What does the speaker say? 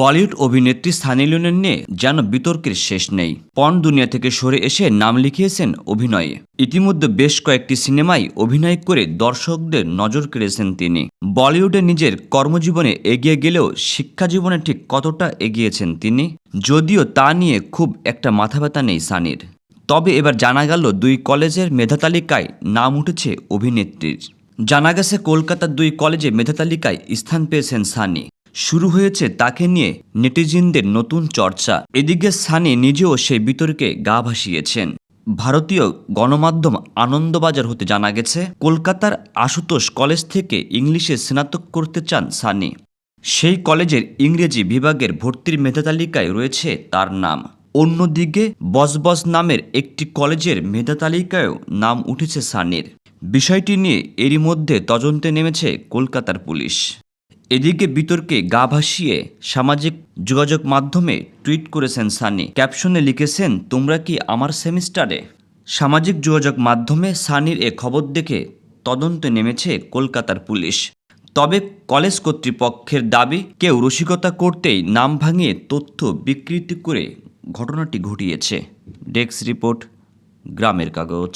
বলিউড অভিনেত্রী সানি লিওনের নিয়ে যেন বিতর্কের শেষ নেই। পর্ন দুনিয়া থেকে সরে এসে নাম লিখিয়েছেন অভিনয়ে। ইতিমধ্যে বেশ কয়েকটি সিনেমায় অভিনয় করে দর্শকদের নজর কেড়েছেন তিনি। বলিউডে নিজের কর্মজীবনে এগিয়ে গেলেও শিক্ষা জীবনে ঠিক কতটা এগিয়েছেন তিনি? যদিও তা নিয়ে খুব একটা মাথা ব্যথা নেই সানির। তবে এবার জানা গেল দুই কলেজের মেধা তালিকায় নাম উঠেছে অভিনেত্রীর। জানা গেছে, কলকাতার দুই কলেজে মেধা তালিকায় স্থান পেয়েছেন সানি। শুরু হয়েছে তাকে নিয়ে নেটিজিনদের নতুন চর্চা। এদিকে সানি নিজেও সেই বিতর্কে গা ভাসিয়েছেন। ভারতীয় গণমাধ্যম আনন্দবাজার হতে জানা গেছে, কলকাতার আশুতোষ কলেজ থেকে ইংলিশে স্নাতক করতে চান সানি। সেই কলেজের ইংরেজি বিভাগের ভর্তির মেধা তালিকায় রয়েছে তার নাম। অন্যদিকে বজবজ নামের একটি কলেজের মেধা তালিকায়ও নাম উঠেছে সানির। বিষয়টি নিয়ে এরই মধ্যে তদন্তে নেমেছে কলকাতার পুলিশ। এদিকে বিতর্কে গা ভাসিয়ে সামাজিক যোগাযোগ মাধ্যমে টুইট করেছেন সানি। ক্যাপশনে লিখেছেন, তোমরা কি আমার সেমিস্টারে? সামাজিক যোগাযোগ মাধ্যমে সানির এ খবর দেখে তদন্তে নেমেছে কলকাতার পুলিশ। তবে কলেজ কর্তৃপক্ষের দাবি, কেউ রসিকতা করতেই নাম ভাঙিয়ে তথ্য বিকৃতি করে ঘটনাটি ঘটিয়েছে। ডেস্ক রিপোর্ট, গ্রামের কাগজ।